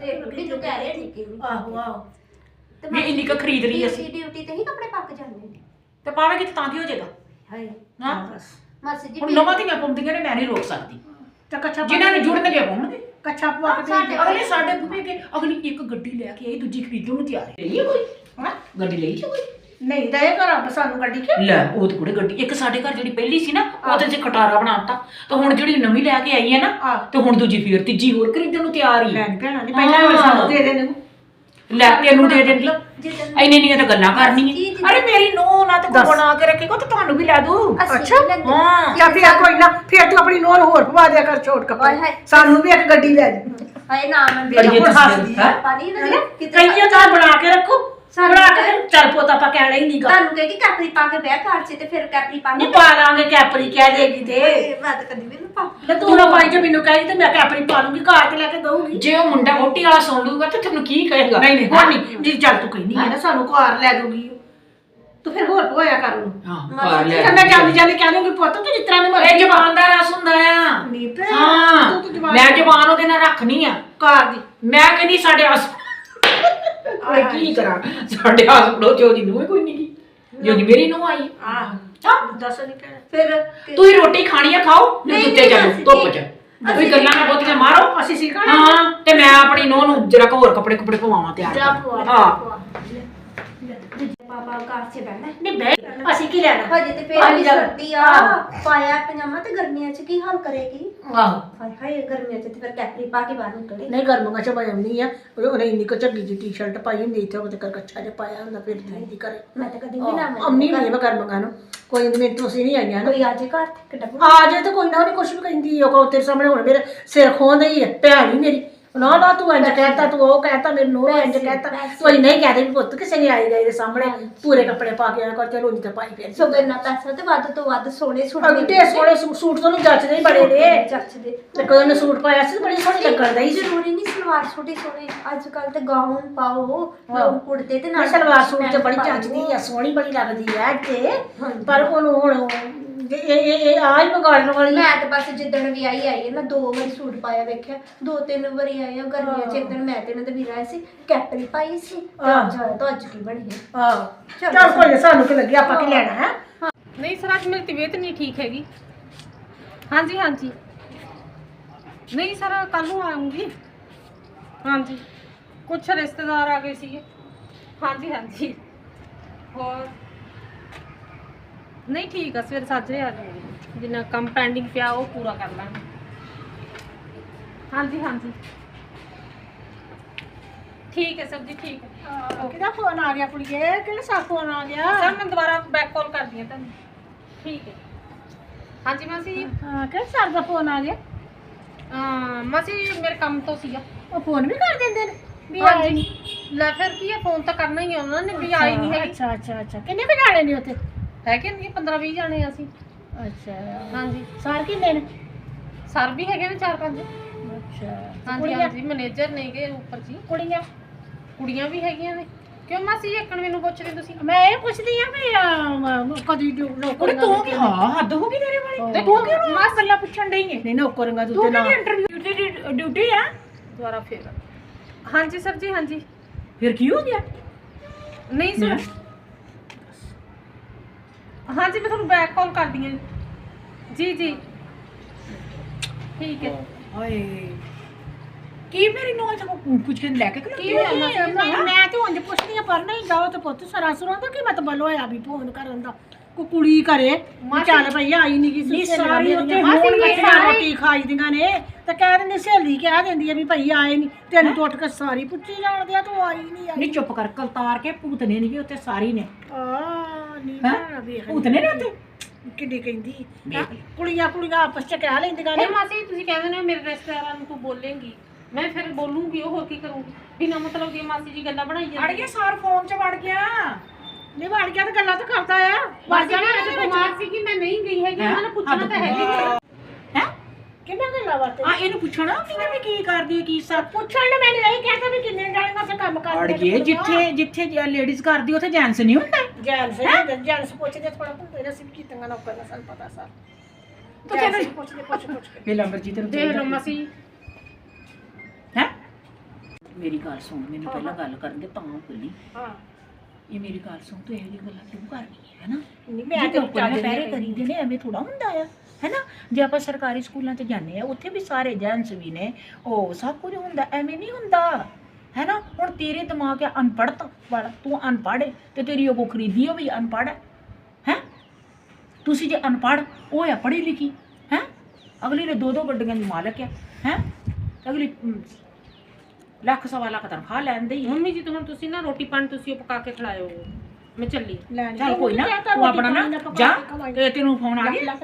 ਤੇ ਮੈਨੂੰ ਕਹਿ ਰਹੇ ਠੀਕ ਹੈ। ਆਹੋ ਆਹੋ। ਤੇ ਵੀ ਇੰਨੀ ਕੁ ਖਰੀਦ ਲਈ ਅਸੀਂ। ਡਿਊਟੀ ਤੇ ਹੀ ਕੱਪੜੇ ਪਾ ਕੇ ਜਾਂਦੇ ਨੇ। ਤੇ ਪਾਵੇਂਗੇ ਤਾਂ ਤਾਂ ਕੀ ਹੋ ਜਾਏਗਾ? ਹਾਏ ਹਾਂ? ਬਸ। ਮਾਸੀ ਜੀ ਹੁਣ ਨਵਾਂ ਧੀਆਂ ਪਾਉਂਦੀਆਂ ਨੇ ਮੈਂ ਨਹੀਂ ਰੋਕ ਸਕਦੀ। ਤੇ ਕੱਛਾ ਪਾ ਜਿਨ੍ਹਾਂ ਨੇ ਕੇ- ਜੁੜਨਗੇ ਪਾਉਣਗੇ ਕੱਛਾ ਪਵਾ ਕੇ ਸਾਡੇ- ਅਗਲੇ ਸਾਡੇ ਬੂਹੇ ਕੇ ਅਗਲੀ ਇੱਕ ਗੱਡੀ ਲੈ ਕੇ ਆਈ ਦੂਜੀ ਖਰੀਦਣ ਨੂੰ ਤਿਆਰ ਹੈ। ਲਈ ਕੋਈ? ਹਾਂ? ਗੱਡੀ ਲਈ ਸੀ ਕੋਈ? ਨਹੀਂ ਦਏ ਘਰ ਰੱਬ ਸਾਨੂੰ ਗੱਡੀ ਕਿ ਲੈ ਉਹ ਤੇ ਕੁੜੇ ਗੱਡੀ। ਇੱਕ ਸਾਡੇ ਘਰ ਜਿਹੜੀ ਪਹਿਲੀ ਸੀ ਨਾ ਉਹ ਤੇ ਖਟਾਰਾ ਬਣਾਤਾ। ਤੇ ਹੁਣ ਜਿਹੜੀ ਨਵੀਂ ਲੈ ਕੇ ਆਈ ਹੈ ਨਾ ਆਹ। ਤੇ ਹੁਣ ਦੂਜੀ ਫੇਰ ਤੀਜੀ ਹੋਰ ਖਰੀਦਣ ਨੂੰ ਤਿਆਰ ਹੀ ਹੈ। ਲੈਣ ਭੈਣਾ ਨਹੀਂ ਪਹਿਲਾਂ ਵਾਲੇ ਸਾਨੂੰ ਦੇ ਦੇ ਨੇ ਲੈ ਤੈਨੂੰ ਦੇ ਦਿੰਦੀ ਜਿੱਦਣ ਇੰਨੇ ਨਹੀਂ ਤਾਂ ਗੱਲਾਂ ਜੀ, ਕਰਨੀਆਂ। ਜੀ। ਅਰੇ ਮੇਰੀ ਨੂੰਹ ਨਾ ਤੇ ਦੱਸ। ਬਣਾ ਕੇ ਰੱਖੇਗਾ ਤੇ ਤੁਹਾਨੂੰ ਵੀ ਲੈ ਦੂ ਅਸੀਂ ਅੱਛਾ। ਵੀ ਲੈਂਦੇ। ਹਾਂ। ਜਾਂ ਫਿਰ ਕੋਈ ਨਾ ਫਿਰ ਤੂੰ ਆਪਣੀ ਨੂੰਹ ਨੂੰ ਹੋਰ ਪਵਾ ਦਿਆ ਕਰ ਛੋਟ ਹਾਏ ਕੱਪੜੇ। ਸਾਨੂੰ ਵੀ ਇੱਕ ਗੱਡੀ ਲੈ ਦੇ। ਹਾਏ ਨਾ ਮੈਂ ਹੁਣ ਹੱਸਦੀ। ਹੈਂ? ਪਾਣੀ ਨਾ ਕਿਤੇ ਕਈਆਂ ਤਾਂ ਬਣਾ ਕੇ ਰੱਖੋ। ਸਾਨੂੰ ਬਣਾ ਕੇ ਫਿਰ ਚੱਲ ਪੋਤਾ ਆਪਾਂ ਕਹਿਣਾ ਹੀ ਨਹੀਂਗਾ ਤੁਹਾਨੂੰ ਕਹੇ ਕਿ ਕੈਪਰੀ ਪਾ ਕੇ ਵਿਆਹ ਘਰ ਚ ਤੇ ਫਿਰ ਕੈਪਰੀ ਪਾ ਨਹੀਂ ਪਾ ਲਾਂਗੇ ਕੈਪਰੀ ਕਹਿ ਦੇਗੀ ਤੇ। ਮੈਂ ਤਾਂ ਕਦੀ ਵੀ ਨਹੀਂ ਪਾ ਤੇ ਤੂੰ ਨਾ ਪਾਈ ਜੇ ਮੈਨੂੰ ਕਹੀ ਤੇ ਮੈਂ ਕੈਪਰੀ ਪਾ ਲੂੰਗੀ ਘਰ ਤੇ ਲੈ ਕੇ ਦਊਂਗੀ। ਜੇ ਉਹ ਮੁੰਡਾ ਵੋਟੀ ਵਾਲਾ ਸੁਣ ਲੂਗਾ ਤੇ ਤੈਨੂੰ ਕੀ ਕਹੇਗਾ? ਨਹੀਂ ਨਹੀਂ ਹੁਣ ਨਹੀਂ। ਜੀ ਚੱਲ ਤੂੰ ਕਹਿੰਦੀ ਹੈ ਨਾ ਸਾਨੂੰ ਘਰ ਲੈ ਦਊਗੀ। ਤੂੰ ਫਿਰ ਹੋਰ ਪਵਾਇਆ ਕਰ ਉਹਨੂੰ। ਹਾਂ ਲੈ ਮੈਂ ਜਾਂਦੀ ਜਾਂਦੀ ਕਹਿ ਦੂੰਗੀ ਪੁੱਤ ਤੂੰ ਜਿਸ ਤਰ੍ਹਾਂ ਦੀ ਇਹ ਜ਼ਬਾਨ ਦਾ ਰਸ ਹੁੰਦਾ ਆ। ਨਹੀਂ ਭੈਣ, ਹਾਂ ਤੂੰ ਤਾਂ ਜ਼ੁਬਾਨ- ਮੈਂ ਜ਼ਬਾਨ ਉਹਦੇ ਨਾਲ ਰੱਖਣੀ ਆ। ਘਰ ਦੀ। ਮੈਂ ਕਹਿੰਦੀ ਸਾਡੇ ਆਸ ਓਏ ਕੀ ਕਰਾਂ? ਸਾਡੇ ਆਸ ਪੜੋਸ ਚੋਂ ਦੀ ਨੂੰ ਕੋਈ ਨਹੀਂ ਜੋ ਦੀ ਮੇਰੀ ਨੂੰ ਆਈ। ਆਹ ਹਾਂ। ਦੱਸ ਨਹੀਂ ਭੈਣ। ਫਿਰ ਤੁਸੀਂ ਰੋਟੀ ਖਾਣੀ ਆ ਖਾਓ। ਨਹੀਂ ਨਹੀਂ, ਉੱਤੇ ਨਹੀਂ, ਚੱਲੋ ਅਸੀਂ ਧੁੱਪ ਨਹੀਂ। ਚ ਤੁਸੀਂ ਗੱਲਾਂ ਨਾਲ ਬਹੁਤੀਆਂ ਮਾਰੋ। ਅਸੀਂ ਸਿੱਖਣਾ ਹਾਂ ਤੇ ਮੈਂ ਆਪਣੀ ਨੂੰਹ ਨੂੰ ਜਰਾ ਹੋਰ ਕੱਪੜੇ ਕੁਪੜੇ ਪਵਾਵਾਂ ਤਿਆਰ ਜਾ ਕਰ। ਪਵਾ ਹਾਂ। ਪਵਾ। ਪਾਪਾ ਘਰ ਚ ਬਹਿਣਾ ਨਹੀਂ ਬੈ ਅਸੀਂ ਕੀ ਲੈਣਾ? ਹਜੇ ਤੇ ਫੇਰ ਪਾਣੀ ਵੀ ਜਾ। ਸਰਦੀ ਆ ਪਾਇਆ ਪਜਾਮਾ ਤੇ ਗਰਮੀਆਂ ਚ ਕੀ ਹਾਲ ਕਰੇਗੀ? ਆਹੋ। ਹਾਏ ਹਾਏ ਗਰਮੀਆਂ ਚ ਤੇ ਫਿਰ ਕੈਪਰੀ ਪਾ ਕੇ ਬਾਹਰ ਨਿਕਲੇ ਨਹੀਂ ਗਰਮੀਆਂ ਚ ਭਜਮ ਨਹੀਂ ਆ। ਉਹ- ਉਹਨੇ ਇੰਨੀ ਕੁ ਝੱਗੀ ਜੀ ਟੀ-ਸ਼ਰਟ ਪਾਈ ਹੁੰਦੀ ਇੱਥੇ ਉਹ ਤੇ ਕੱਛਾ ਜਿਹਾ ਪਾਇਆ ਹੁੰਦਾ ਫਿਰ ਦੀ ਕਰੇ ਮੈਂ ਤਾਂ ਕਦੀ ਵੀ ਨਾ ਮੈਂ ਅੰਨੀ ਨਹੀਂ ਮੈਂ ਗਰਮੀਆਂ ਨੂੰ। ਕੋਈ ਨਹੀਂ ਤੁਸੀਂ ਨਹੀਂ ਆਈਆਂ ਨਾ। ਕੋਈ ਆਜੇ ਘਰ ਤੇ ਕਿੱਡਾ ਆ ਜੇ ਤਾਂ ਕੋਈ ਨਾ ਉਹਨੇ ਵੀ ਕਹਿੰਦੀ ਉਹ ਕਹੋ ਤੇਰੇ ਸਾਹਮਣੇ ਹੁਣ ਮੇਰੇ ਸਿਰ ਖੋਂਦੇ ਹੀ ਹੈ ਭੈਣ ਹੀ ਮੇਰੀ। ਨਾ ਨਾ ਤੂੰ ਇੰਜ ਕਹਿਤਾ ਤੂੰ ਉਹ ਕਹਿਤਾ ਮੈਨੂੰ ਇੰਜ ਕਹਿਤਾ ਤੂੰ ਇੰਜ ਨਹੀਂ ਕਹਦੇ ਵੀ ਪੁੱਤ ਕਿਸੇ ਨੇ ਆਈ ਗਈ ਦੇ ਸਾਹਮਣੇ ਪੂਰੇ ਕੱਪੜੇ ਪਾ ਕੇ ਆਇਆ ਕਰ ਚਲੋ ਨਹੀਂ ਤਾਂ ਪਾਈ ਫਿਰ। ਸੋ ਇੰਨਾ ਪੈਸਾ ਤੇ ਵੱਧ ਤੋਂ ਵੱਧ ਸੋਹਣੇ ਸੂਟ ਅੱਗੇ ਸੋਹਣੇ ਸੂ- ਸੂਟ ਤੋਂ ਨਹੀਂ ਜੱਚਦੇ ਹੀ ਬੜੇ ਨੇ। ਚੱਚ ਦੇ ਤੇ ਕੋਈ ਨੇ ਸੂਟ ਪਾਇਆ ਸੀ ਬੜੀ ਸੋਹਣੀ ਲੱਗਣ ਦਈ ਸੀ। ਜ਼ਰੂਰੀ ਨਹੀਂ ਸਲਵਾਰ ਸੂਟ ਹੀ ਸੋਹਣੇ ਅੱਜ ਕੱਲ ਤੇ ਗਾਊਨ ਪਾਓ ਲੋਕ ਕੁੜਤੇ ਤੇ ਨਾ ਨਾਲ ਸਲਵਾਰ ਸੂਟ ਤੇ ਬੜੀ। ਜੱਚਦੀ ਆ ਸੋਹਣੀ ਬੜੀ ਲੱਗਦੀ ਆ ਤੇ। ਪਰ ਉਹਨੂੰ ਹੁਣ ਜੇ ਇਹ ਇਹ ਇਹ ਆ ਹੀ ਵਿਗਾੜਨ ਵਾਲੀ ਮੈਂ ਤਾਂ ਬਸ ਜਿੱਦਣ ਵੀ ਆਈ ਆਈ ਹੈ ਮੈਂ ਦੋ ਵਾਰੀ ਸੂਟ ਪਾਇਆ ਵੇਖਿਆ ਦੋ ਤਿੰਨ ਵਾਰੀ ਆਈ ਆ ਗਰਮੀਆਂ ਚ ਇੱਕ ਦਿਨ ਮੈਂ ਤੇ ਇਹਨਾਂ ਦੇ ਵੀਰ ਆਏ ਸੀ ਕੈਪਰੀ ਪਾਈ ਸੀ ਤੇ ਹਾਂ। ਅੱਜ ਆਇਆ ਤਾਂ ਅੱਜ ਕੀ ਬਣੀ ਹੈ ਹਾਂ। ਚੱਲ ਚੱਲ ਕੋਈ ਨੀ, ਸਾਨੂੰ ਕੀ ਲੱਗਿਆ ਆਪਾਂ ਕੀ ਲੈਣਾ ਹੈ? ਨਹੀਂ ਸਰ ਅੱਜ ਮੇਰੀ ਤਬੀਅਤ ਨਹੀਂ ਠੀਕ ਹੈਗੀ। ਹਾਂਜੀ ਹਾਂਜੀ। ਨਹੀਂ ਸਰ ਕੱਲ ਨੂੰ ਆਉਂਗੀ। ਹਾਂਜੀ। ਕੁਝ ਰਿਸ਼ਤੇਦਾਰ ਆ ਗਏ ਸੀਗੇ। ਹਾਂਜੀ ਹਾਂਜੀ। ਹੋਰ? ਨਹੀਂ ਠੀਕ ਆ ਸਵੇਰ ਸਾਜਰੇ ਆ ਜਾਊਗੀ ਜਿੰਨਾ ਕੰਮ ਪੈਂਡਿੰਗ ਪਿਆ ਉਹ ਪੂਰਾ ਕਰ ਲਾਂਗੇ। ਹਾਂਜੀ ਹਾਂਜੀ। ਠੀਕ ਹੈ ਸਰ ਜੀ ਠੀਕ ਹੈ। ਕਿਹਦਾ ਫੋਨ ਆ ਗਿਆ ਕੁੜੀਏ? ਕਿਹੜਾ ਸਾ ਫੋਨ ਆ ਗਿਆ? ਸਰ ਮੈਂ ਦੁਬਾਰਾ ਬੈਕ ਕਾਲ ਕਰਦੀ ਹਾਂ ਤੁਹਾਨੂੰ। ਠੀਕ ਹੈ। ਹਾਂਜੀ ਮਾਸੀ ਜੀ। ਹਾਂ ਕਿਹੜਾ ਸਰ ਦਾ ਫੋਨ ਆ ਗਿਆ? ਅਹ ਮਾਸੀ ਜੀ, ਮੇਰੇ ਕੰਮ ਤੋਂ ਸੀਗਾ। ਉਹ ਫੋਨ ਵੀ ਕਰ ਦਿੰਦੇ ਨੇ ਵੀ ਆਏ ਹਾਂਜੀ। ਲੈ ਫਿਰ ਕੀ ਹੈ ਫੋਨ ਤਾਂ ਕਰਨਾ ਹੀ ਹੈ ਉਹਨਾਂ ਨੇ ਵੀ ਆਈ ਨਹੀਂ ਹੈਗੀ। ਅੱਛਾ ਅੱਛਾ। ਅੱਛਾ ਕਿੰਨੇ ਕੁ ਜਾਣੇ ਨੇ ਉੱਥੇ? ਹੈਗੇ ਨਹੀਂ? 15 20 ਜਾਣੇ ਆ ਅਸੀਂ। ਅੱਛਾ। ਹਾਂਜੀ। ਸਾਰ ਕਿੰਨੇ ਨੇ? ਸਰ ਵੀ ਹੈਗੇ ਨੇ ਚਾਰ ਪੰਜ। ਅੱਛਾ। ਹਾਂਜੀ ਕੁੜੀਆਂ? ਹਾਂਜੀ। ਮੈਨੇਜਰ ਨੇਗੇ ਉੱਪਰ ਜੀ। ਕੁੜੀਆਂ? ਕੁੜੀਆਂ ਵੀ ਹੈਗੀਆਂ ਨੇ। ਕਿਉਂ ਮਾਸੀ ਜੀ ਇੱਕਣ ਮੈਨੂੰ ਪੁੱਛਦੇ ਤੁਸੀਂ? ਮੈਂ ਇਹ ਪੁੱਛਦੀ ਆ ਵੀ ਅਮ, ਕਦੀ ਨੌਕਰੀਆਂ ਕੁੜੇ ਤੂੰ ਕੀ ਹਾਂ ਹੱਦ ਹੋ ਗਈ ਤੇਰੇ ਵਾਲੀ। ਤੇ ਤੂੰ ਕਿਉਂ ਮਾਸ ਗੱਲਾਂ ਪੁੱਛਣ ਡਈ ਹੈ ਨਹੀਂ ਨੌਕਰੀਆਂ ਤੂੰ ਤੂੰ ਤੇ ਨਾ। ਕਿਹੜੀ ਇੰਟਰਵਿਊ ਦੀ ਡਿਊਟੀ ਆ? ਦੁਬਾਰਾ ਫੇਰ। ਹਾਂਜੀ ਸਰ ਜੀ ਹਾਂਜੀ। ਫਿਰ ਕੀ ਹੋ ਗਿਆ? ਨਹੀਂ ਸਰ। ਹਾਂਜੀ ਮੈਂ ਤੁਹਾਨੂੰ ਬੈਕ ਕਾਲ ਕਰਦੀ ਹਾਂ ਜੀ। ਜੀ ਠੀਕ ਹੈ। ਹਾਏ। ਕੀ ਮੇਰੀ ਨੋਹ ਚ ਕੁਝ ਕਿ ਲੈ ਕੇ ਕੀ ਖਲੋਤੀ ਹੋਇਆ ਹੋਈ? ਹੈ? ਮੈਂ ਮੈਂ ਤੇ ਉਂਝ ਪੁੱਛਦੀ ਆ ਪਰ ਨਹੀਂ ਜਾਓ ਤੇ ਪੁੱਤ ਸਰਾਸਰਾਂ ਦਾ ਕੀ ਮਤਲਬ ਹੋਇਆ ਵੀ ਫੋਨ ਕਰਨ ਦਾ। ਕੋ ਕੁੜੀ ਕਰੇ ਵੀ ਚੱਲ ਭਈ ਆਈ ਨਹੀਂ ਨਹੀਂ, ਕਿਸੇ ਸਾਰੀ ਉੱਥੇ ਮਾਸੀ ਹੋਣ ਰੋਟੀ ਖਾਈ ਦੀਆਂ ਨੇ ਤੇ ਕਹਿ ਦਿੰਦੀ ਸਹੇਲੀ ਕਹਿ ਦਿੰਦੀ ਆ ਵੀ ਭਈ ਆਏ ਨਹੀਂ ਤੈਨੂੰ ਟੁੱਟ ਕੇ ਸਾਰੀ ਪੁੱਛੀ ਜਾਣਦੇ ਆ ਤੂੰ ਆਈ ਨਹੀਂ ਆਈ ਨਹੀਂ ਚੁੱਪ ਕਰ ਕਲਤਾਰ ਕੇ ਭੂਤਨੇ ਨਹੀਂ ਉੱਤੇ ਸਾਰੀ ਨੇ। ਆ ਹੈਂ? ਨੇ ਕਿੱਡੀ ਕਹਿੰਦੀ। ਹੈਂ? ਕੁੜੀਆਂ ਕੁੜੀਆਂ ਆਪਸ ਚ ਕਹਿ ਲੈਂਦੀਆਂ ਨੇ। ਨਹੀਂ ਮਾਸੀ ਤੁਸੀਂ ਕਹਿੰਦੇ ਨੇ ਮੇਰੇ ਰਿਸ਼ਤੇਦਾਰਾਂ ਨੂੰ ਤੂੰ ਬੋਲੇਂਗੀ। ਮੈਂ ਫਿਰ ਬੋਲੂੰਗੀ ਉਹ ਹੋਰ ਕੀ ਕਰੂੰਗੀ? ਬਿਨਾ ਮਤਲਬ ਦੀ ਮਾਸੀ ਜੀ ਗੱਲਾਂ ਬਣਾਈ ਜਾਂਦੀ ਅੜੀਏ ਸਾਰ ਫੋਨ ਚ ਵੜ ਗਿਆ। ਨਹੀਂ ਵੜ ਗਿਆ ਤਾਂ ਗੱਲਾਂ ਤਾਂ ਕਰਦਾ ਆ। ਵੜ ਮਾਸੀ ਜਾਣਾ ਜੀ ਇਹਦੇ ਵਿੱਚ। ਬਿਮਾਰ ਸੀ ਕਿ ਮੈਂ ਨਹੀਂ ਗਈ ਹੈਗੀ ਹੈਂ? ਉਹਨਾਂ ਨੇ ਪੁੱਛਣਾ ਤਾਂ ਹੈਗੀ ਹੈ? ਕਿੰਨਾ ਗੱਲਾਂ ਵਰਤੇ ਆ ਇਹਨੂੰ ਪੁੱਛਣਾ ਕਿ ਵੀ ਕੀ ਕਰਦੀ ਹੈ ਕੀ ਸਭ ਪੁੱਛਣ ਨੂੰ ਮੈਨੂੰ ਇਹ ਕਹਿੰਦਾ ਵੀ ਕਿੰਨੇ ਡਾਲੀਆਂ ਤੇ ਕੰਮ ਕਰਦੇ ਅੜੀਏ ਜਿੱਥੇ ਜਿੱਥੇ ਲੇਡੀਜ਼ ਕਰਦੀ ਉੱਥੇ ਜੈਂਟਸ ਨਹੀਂ ਹੁੰਦਾ? ਜੈਨਸ ਜੈਨਸ ਪੁੱਛਦੇ ਥੋੜਾ ਪੁੱਛਦੇ ਨੇ ਸਿਰ ਕੀਤੀਆਂ ਨਾ ਕਰਨਾ ਸਾਨੂੰ ਪਤਾ ਸਰ। ਤੂੰ ਜੈਨਸ ਕਹਿੰਦਾ- ਪੁੱਛਦੇ ਪੁੱਛ ਪੁੱਛ ਕੇ। ਵੇਲਾ ਮਰਜ਼ੀ ਤੈਨੂੰ ਦੇਖ ਲਓ ਮਾਸੀ ਹੈ? ਮੇਰੀ ਗੱਲ ਸੁਣ ਮੈਨੂੰ ਪਹਿਲਾਂ ਗੱਲ ਕਰਨ ਦੇ ਤਾਂ ਖੁੱਲੀ ਹਾਂ। ਇਹ ਮੇਰੀ ਗੱਲ ਸੁਣ ਤੂੰ ਇਹੋ ਜਿਹੀ ਗੱਲਾਂ ਕਿਉਂ ਕਰਨੀ ਹੈ ਹੈਨਾ? ਨਹੀਂ ਮੈਂ ਮੈਂ ਤੇ ਤੇ ਉੱਪਰ ਪੈਰੇ ਕਰੀਦੇ ਨੇ ਐਵੇਂ ਥੋੜਾ ਹੁੰਦਾ ਆ ਹੈਨਾ? ਜੇ ਆਪਾਂ ਸਰਕਾਰੀ ਸਕੂਲਾਂ 'ਚ ਜਾਂਦੇ ਆ ਉੱਥੇ ਵੀ ਸਾਰੇ ਜੈਂਟਸ ਵੀ ਨੇ ਉਹ ਸਭ ਕੁਝ ਹੁੰਦਾ ਐਵੇਂ ਨਹੀਂ ਹੁੰਦਾ। ਹੈਨਾ ਹੁਣ ਤੇਰੇ ਦਿਮਾਗ ਆ ਅਨਪੜ੍ਹਤਾ ਵਾਲਾ ਤੂੰ ਅਨਪੜ੍ਹ ਹੈ ਤੇ ਤੇਰੀ ਉਹ ਖਰੀਦੀ ਉਹ ਵੀ ਅਨਪੜ੍ਹ ਹੈ ਹੈ? ਤੁਸੀਂ ਜੇ ਅਨਪੜ੍ਹ ਉਹ ਆ ਪੜ੍ਹੀ ਲਿਖੀ ਹੈ? ਅਗਲੀ ਨੇ ਦੋ ਦੋ ਗੱਡੀਆਂ ਦੀ ਮਾਲਕ ਆ ਹੈ? ਅਗਲੀ ਲੱਖ ਸਵਾ ਲੱਖ ਤਨਖਾਹ ਲੈਂਦੀ ਹੈ ਮੰਮੀ ਜੀ ਤਾਂ ਹੁਣ ਤੁਸੀਂ ਨਾ ਰੋਟੀ ਪਾਣੀ ਤੁਸੀਂ ਉਹ ਪਕਾ ਕੇ ਖਿਲਾਇਓ। ਮੈਂ ਚੱਲੀ। ਚੱਲ ਕੋਈ ਨਾ ਤੂੰ ਆਪਣਾ ਨਾ ਜਾ ਤੇ ਤੈਨੂੰ ਫੋਨ ਆ ਗਿਆ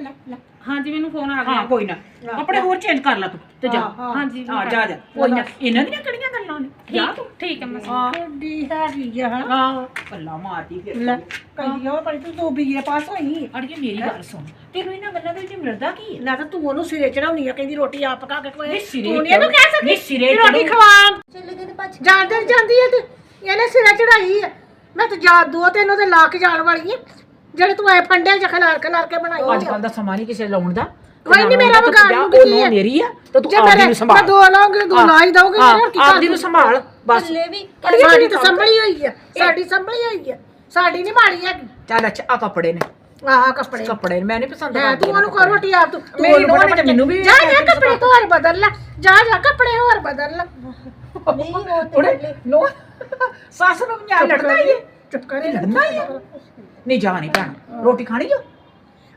ਹਾਂਜੀ ਮੈਨੂੰ ਫੋਨ ਆ ਹਾਂ ਗਿਆ ਕੋਈ ਨਾ। ਕੱਪੜੇ ਹੋਰ ਚੇਂਜ ਕਰ ਲੈ ਤੂੰ ਤੇ ਜਾ। ਹਾਂ, ਹਾਂ। ਹਾਂਜੀ ਹਾਂ ਜਾ ਜਾ। ਕੋਈ ਨਾ ਇਹਨਾਂ ਦੀਆਂ ਕਿਹੜੀਆਂ ਗੱਲਾਂ ਨੇ? ਠੀਕ ਤੂੰ ਠੀਕ ਹੈ ਮਾਸੀ। ਕਿੱਡੀ ਹੈਗੀ ਆ ਹਾਂ ਹਾਂ। ਗੱਲਾਂ ਮਾਰਦੀ ਫਿਰ। ਲੈ। ਕਹਿੰਦੀ ਆ ਪਰ ਤੂੰ ਦੋ ਬੀਏ ਪਾਸ ਹੋਈ। ਅੜੀਏ ਮੇਰੀ ਗੱਲ ਸੁਣ। ਤੈਨੂੰ ਇਹਨਾਂ ਗੱਲਾਂ ਦੇ ਵਿੱਚ ਮਿਲਦਾ ਕੀ ਨਾ ਤਾਂ ਤੂੰ ਉਹਨੂੰ ਸਿਰੇ ਚੜਾਉਣੀ ਆ ਕਹਿੰਦੀ ਰੋਟੀ ਆਪ ਪਕਾ ਕੇ ਖਵਾਏ। ਨਹੀਂ ਸਿਰੇ ਤੂੰ ਨਹੀਂ ਇਹਨੂੰ ਕਹਿ ਸਕਦੀ ਸਿਰੇ ਰੋਟੀ। ਖਵਾ ਚਲੇ ਗਏ ਤੇ ਭੱਜ। ਕੇ ਜਾਂਦੇ ਹੈ ਤੇ ਇਹਨੇ ਸਿਰੇ ਚੜਾਈ ਹੈ ਮੈਂ ਤਾਂ ਜਾ ਦੋ ਤਿੰਨ ਉਹਦੇ ਲਾ ਕੇ ਜਾਣ ਵਾਲੀ ਹੈ ਜਿਹੜੇ ਤੂੰ ਐ ਫੰਡੇ ਚ ਖਲਾਰ ਖਲਾਰ ਕੇ ਬਣਾਈ ਅੱਜ ਕੱਲ ਦਾ ਸਮਾਂ ਨਹੀਂ ਕਿਸੇ ਲਾਉਣ ਦਾ। ਕੋਈ ਨੀ, ਮੇਰਾ ਵਿਗਾੜ ਨੂੰ ਕੀ ਹੈ? ਮੇਰੀ ਆ ਤੇ ਤੂੰ ਜੇ ਆਪਦੀ ਮੇਰੇ ਨੂੰ ਸੰਭਾਲ। ਮੈਂ ਦੋ ਲਾਉਂਗੀ ਦੋ ਲਾ ਹੀ ਦਊਗੀ ਹਾਂ, ਹੋਰ ਕੀ ਆਪਦੀ ਨੂੰ ਸੰਭਾਲ ਬਸ। ਸਾਡੀ ਤਾਂ ਸੰਭਲੀ ਹੋਈ ਹੈ ਸਾਡੀ ਸੰਭਲੀ ਹੋਈ ਹੈ ਸਾਡੀ ਨਹੀਂ ਮਾੜੀ ਹੈਗੀ। ਚੱਲ ਅੱਛਾ ਆ ਕੱਪੜੇ ਨੇ। ਆਹ ਕੱਪੜੇ। ਕੱਪੜੇ ਮੈਂ ਨਹੀਂ ਪਸੰਦ ਕਰਦੀ ਤੂੰ ਉਹਨੂੰ ਕਰ ਰੋਟੀ ਆਪ ਤੂੰ ਮੇਰੀ ਨੂੰਹ ਨੇ ਮੈਨੂੰ ਵੀ ਜਾ ਜਾ ਕੱਪੜੇ ਤੋਂ ਹੋਰ ਬਦਲ ਲੈ ਜਾ ਜਾ ਕੱਪੜੇ ਹੋਰ ਬਦਲ ਲੈ। ਨਹੀਂ ਉਹ ਤੇ ਉਹਨੇ ਥੱਲੇ ਨੋ ਸੱਸ ਨੂੰ ਵੀ ਲੜਦਾ ਹੀ ਚੁੱਪ ਕਰ ਲੜਨਾ ਹੀ ਹੈ ਨਹੀਂ ਜਾ ਨਹੀਂ ਭੈਣ ਰੋਟੀ ਖਾਣੀ ਜੋ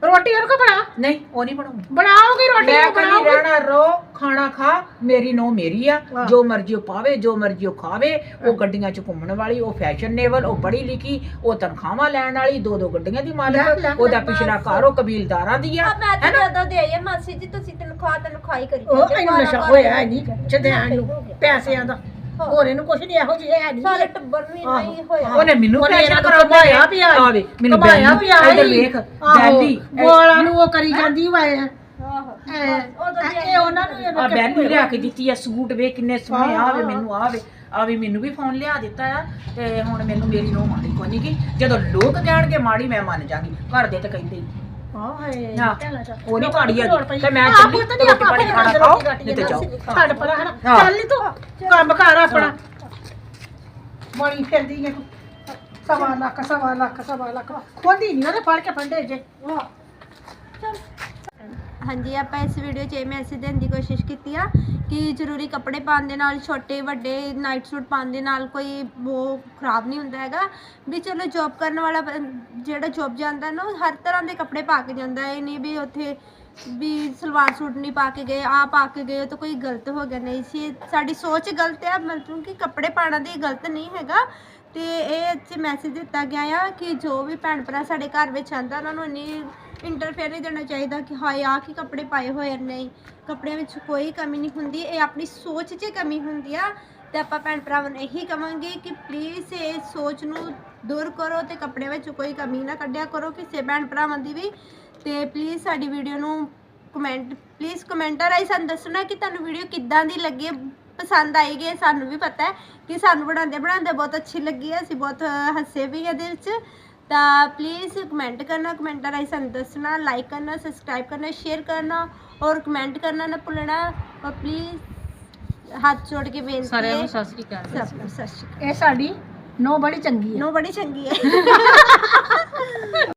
ਰੋਟੀ ਉਹਨੂੰ ਕੋ ਬਣਾ? ਨਹੀਂ ਉਹ ਨਹੀਂ ਬਣਾਉਂਦੀ। ਬਣਾਓਗੀ ਰੋਟੀ ਮੈਂ ਕਦੀ ਬਣਾਓਗੀ? ਰਹਿਣਾ ਰੋ ਖਾਣਾ ਖਾ ਮੇਰੀ ਨੋ ਮੇਰੀ ਆ ਹਾਂ। ਜੋ ਮਰਜ਼ੀ ਉਹ ਪਾਵੇ ਜੋ ਮਰਜ਼ੀ ਉਹ ਖਾਵੇ ਉਹ ਗੱਡੀਆਂ 'ਚ ਘੁੰਮਣ ਵਾਲੀ ਉਹ ਫੈਸ਼ਨੇਬਲ ਉਹ ਪੜ੍ਹੀ ਲਿਖੀ ਉਹ ਤਨਖਾਹਾਂ ਲੈਣ ਵਾਲੀ ਦੋ ਦੋ ਗੱਡੀਆਂ ਦੀ ਲੈ, ਮਾਲਕ ਉਹਦਾ ਲੈ, ਪਿਛਲਾ। ਘਰ ਉਹ ਕਬੀਲਦਾਰਾਂ ਦੀ ਆ ਆ ਮੈਂ ਤਾਂ ਜ਼ਿਆਦਾ ਦੇ ਆਈ ਆ ਮਾਸੀ ਜੀ ਤੁਸੀਂ ਤਨਖਾਹ ਤਨਖਾਹ ਕਰੀ ਉਹ ਜਾਂਦੇ, ਇਹਨੂੰ ਬਾਰਾਂ ਨਸ਼ਾ ਬਾਰਾਂ ਹੋਇਆ ਨਹੀਂ ਚਦਿਆਣ ਨੂੰ ਪੈਸਿਆਂ ਦਾ। ਹੋਰ ਇਹਨੂੰ ਕੁਛ ਨਹੀਂ ਇਹੋ ਜਿਹੇ ਹੈ ਨਹੀਂ ਸਾਰੇ ਟੱਬਰ ਨੂੰ ਇੰਨਾ ਹੀ ਹੋਇਆ। ਉਹਨੇ ਮੈਨੂੰ ਉਹਨੇ ਪੈਸਾ ਇਹਨਾਂ ਤੋਂ ਕਰਾਉਂਦਾ ਕਮਾਇਆ ਵੀ ਆਈ। ਆਵੇ। ਮੈਨੂੰ ਕਮਾਇਆ ਬੈਲੀ ਵੀ ਆਈ। ਇੱਧਰ ਵੇਖ ਆਹੋ, ਬੈਲੀ ਵਾਲਾਂ ਨੂੰ ਉਹ ਕਰੀ ਜਾਂਦੀ ਵਾਏ ਆਹੋ। ਐ ਉਦੋਂ ਦੀ ਇਹ ਉਹਨਾਂ ਨੂੰ ਆ ਬੈਲੀ ਲਿਆ ਕੇ ਦਿੱਤੀ ਆ ਸੂਟ ਵੇ ਕਿੰਨੇ ਸੋਹਣੇ ਆਵੇ। ਮੈਨੂੰ ਆਵੇ। ਆਵੇ ਮੈਨੂੰ ਵੀ ਫੋਨ ਲਿਆ ਦਿੱਤਾ ਆ ਤੇ ਹੁਣ ਮੈਨੂੰ ਮੇਰੀ ਨੋ ਮਾੜੀ ਕੋਈ ਨਹੀਂ ਕਿ ਜਦੋਂ ਲੋਕ ਕਹਿਣਗੇ ਮਾੜੀ ਮੈਂ ਮੰਨ ਜਾਗੀ। ਘਰ ਦੇ ਤਾਂ ਕਹਿੰਦੇ ਹੀ। ਹਾਏ। ਭੈਣਾ ਜਾ। ਉਹ ਨੀ ਨੂੰ ਹੈਗੀ। ਲੋੜ ਪਈ। ਤੇ ਮੈਂ ਆਹ ਚੱਲੀ, ਪੁੱਤ ਨੀ ਰੋਟੀ ਆਪਾਂ ਪਾਣੀ ਖਾਣਾ ਖਾਓ, ਰੋਟੀ ਨਹੀਂ ਤੇ ਜਾਓ। ਛੱਡ ਪਰਾਂ ਹਨਾ ਹਾਂ। ਚੱਲ ਨੀ ਤੂੰ ਕੰਮ ਕਰ ਆਪਣਾ ਬਣੀ ਫਿਰਦੀ ਹੈ ਤੂੰ ਸਵਾ ਲੱਖ ਸਵਾ ਲੱਖ ਸਵਾ ਲੱਖ ਖੋਦੀ ਨਹੀਂ ਉਹਨੇ ਫੜ ਕੇ ਫੰਡੇ ਜੇ ਹਾਂਜੀ, ਆਪਾਂ ਇਸ ਵੀਡੀਓ 'ਚ ਇਹ ਮੈਸੇਜ ਦੇਣ ਦੀ ਕੋਸ਼ਿਸ਼ ਕੀਤੀ ਆ ਕਿ ਜ਼ਰੂਰੀ ਕੱਪੜੇ ਪਾਉਣ ਦੇ ਨਾਲ, ਛੋਟੇ, ਵੱਡੇ ਨਾਈਟ ਸੂਟ ਪਾਉਣ ਦੇ ਨਾਲ ਕੋਈ ਉਹ ਖਰਾਬ ਨਹੀਂ ਹੁੰਦਾ ਹੈਗਾ। ਵੀ ਚਲੋ ਜੌਬ ਕਰਨ ਵਾਲਾ ਜਿਹੜਾ ਜੌਬ ਜਾਂਦਾ ਨਾ, ਉਹ ਹਰ ਤਰ੍ਹਾਂ ਦੇ ਕੱਪੜੇ ਪਾ ਕੇ ਜਾਂਦਾ ਇਹ ਨਹੀਂ ਵੀ ਉੱਥੇ ਵੀ ਸਲਵਾਰ ਸੂਟ ਨਹੀਂ ਪਾ ਕੇ ਗਏ ਆ ਪਾ ਕੇ ਗਏ ਤਾਂ ਕੋਈ ਗਲਤ ਹੋ ਗਿਆ। ਨਹੀਂ ਸੀ ਸਾਡੀ ਸੋਚ ਗਲਤ ਹੈ ਮਤਲਬ ਕਿ ਕੱਪੜੇ ਪਾਉਣਾ ਦੀ ਗਲਤ ਨਹੀਂ ਹੈਗਾ। ਤੇ ਇਹ ਇੱਥੇ ਮੈਸੇਜ ਦਿੱਤਾ ਗਿਆ ਆ ਕਿ ਜੋ ਵੀ ਭੈਣ ਭਰਾ ਸਾਡੇ ਘਰ ਵਿੱਚ ਆਂਦਾ ਉਹਨਾਂ ਨੂੰ ਇੰਨੀ ਇੰਟਰਫੇਅਰ ਨਹੀਂ ਦੇਣਾ ਚਾਹੀਦਾ ਕਿ ਹਾਏ ਆ ਕੀ ਕੱਪੜੇ ਪਾਏ ਹੋਏ ਆ, ਨਹੀਂ। ਕੱਪੜਿਆਂ ਵਿੱਚ ਕੋਈ ਕਮੀ ਨਹੀਂ ਹੁੰਦੀ, ਇਹ ਆਪਣੀ ਸੋਚ 'ਚ ਕਮੀ ਹੁੰਦੀ ਆ। ਤੇ ਆਪਾਂ ਭੈਣ ਭਰਾਵਾਂ ਨੂੰ ਇਹੀ ਕਵਾਂਗੇ ਕਿ ਪਲੀਜ਼ ਇਹ ਸੋਚ ਨੂੰ ਦੂਰ ਕਰੋ ਤੇ ਕੱਪੜਿਆਂ ਵਿੱਚ ਕੋਈ ਕਮੀ ਨਾ ਕੱਢਿਆ ਕਰੋ ਕਿਸੇ ਭੈਣ ਭਰਾਵਾਂ ਦੀ ਵੀ। ਤੇ ਪਲੀਜ਼ ਸਾਡੀ ਵੀਡੀਓ ਨੂੰ ਕਮੈਂਟ ਪਲੀਜ਼ ਕਮੈਂਟਰ ਰਾਹੀਂ ਸਾਨੂੰ ਦੱਸਣਾ ਕਿ ਤੁਹਾਨੂੰ ਵੀਡੀਓ ਕਿੱਦਾਂ ਦੀ ਲੱਗੀ ਪਸੰਦ ਆਈ ਗਈ। ਸਾਨੂੰ ਵੀ ਪਤਾ ਹੈ ਕਿ ਸਾਨੂੰ ਬਣਾਉਂਦੇ ਬਣਾਉਂਦੇ ਬਹੁਤ ਅੱਛੀ ਲੱਗੀ ਹੈ। ਅਸੀਂ ਬਹੁਤ ਹੱਸੇ ਵੀ ਇਹਦੇ ਵਿੱਚ। ਤਾਂ ਪਲੀਜ਼ ਕਮੈਂਟ ਕਰਨਾ ਕਮੈਂਟਰ ਰਾਹੀਂ ਸਾਨੂੰ ਦੱਸਣਾ ਲਾਈਕ ਕਰਨਾ ਸਬਸਕ੍ਰਾਈਬ ਕਰਨਾ ਸ਼ੇਅਰ ਕਰਨਾ ਔਰ ਕਮੈਂਟ ਕਰਨਾ ਨਾ ਭੁੱਲਣਾ। ਔਰ ਪਲੀਜ਼ ਹੱਥ ਜੋੜ ਕੇ ਬੇਨਤੀ ਸਾਰਿਆਂ ਹੈ। ਨੂੰ ਸਤਿ ਸ੍ਰੀ ਅਕਾਲ। ਸਭ ਨੂੰ ਸਤਿ ਸ਼੍ਰੀ ਇਹ ਸਾਡੀ ਨੋ ਬੜੀ ਚੰਗੀ ਅਕਾਲ ਹੈ। ਨੋ ਬੜੀ ਚੰਗੀ ਹੈ।